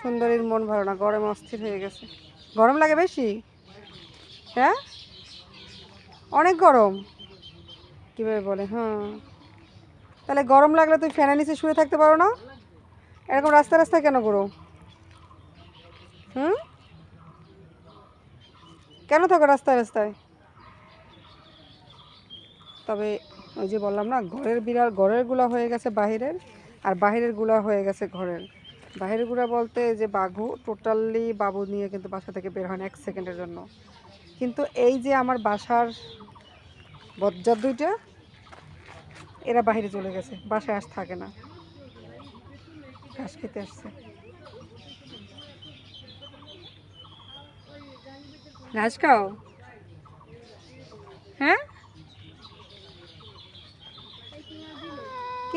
সুন্দরীর মন ভালো না, গরমে অস্থির হয়ে গেছে। গরম লাগে বেশি? হ্যাঁ? অনেক গরম। কীভাবে বলে? হ্যাঁ। তাহলে গরম লাগলে তুই ফ্যানের নিচে শুয়ে থাকতে পারো না? এরকম রাস্তা রাস্তায় কেন করো হুম? কেন থাকো রাস্তায় রাস্তায়? তবে ওই যে বললাম না, ঘরের বিড়াল ঘরেরগুলা হয়ে গেছে বাহিরের, আর বাহিরেরগুলা হয়ে গেছে ঘরের। বাহিরেরগুলা বলতে যে বাঘু টোটালি বাবু নিয়ে কিন্তু বাসা থেকে বের হয় এক সেকেন্ডের জন্য। কিন্তু এই যে আমার বাসার বজ্জার দুইটা, এরা বাইরে চলে গেছে, বাসায় আস থাকে না। ঘাস খেতে আসছে। ঘাস খাও? হ্যাঁ?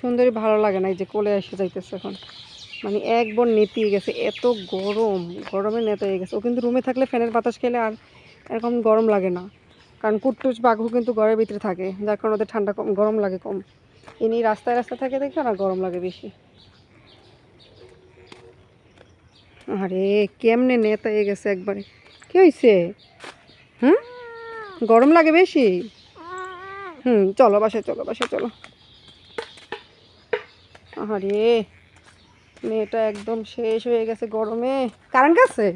সুন্দরী ভালো লাগে না এই যে কোলে এসে যাইতেছে এখন। মানে এক একবার নেতিয়ে গেছে, এত গরম, গরমে নেতিয়ে গেছে। ও কিন্তু রুমে থাকলে ফ্যানের বাতাস খেলে আর এরকম গরম লাগে না। কারণ কুটটুস বাঘু কিন্তু ঘরের ভিতরে থাকে, যার কারণে ওদের ঠান্ডা কম, গরম লাগে কম। ইনি রাস্তায় রাস্তায় থাকে দেখে না গরম লাগে বেশি। আরে, কেমনে নেতায়ে গেছে একবারে। কি হয়েছে হুম? গরম লাগে বেশি? হুম, চলো বাসায় চলো বাসায় চলো। আরে মেয়েটা একদম শেষ হয়ে গেছে গরমে। কারেন্ট গেছে?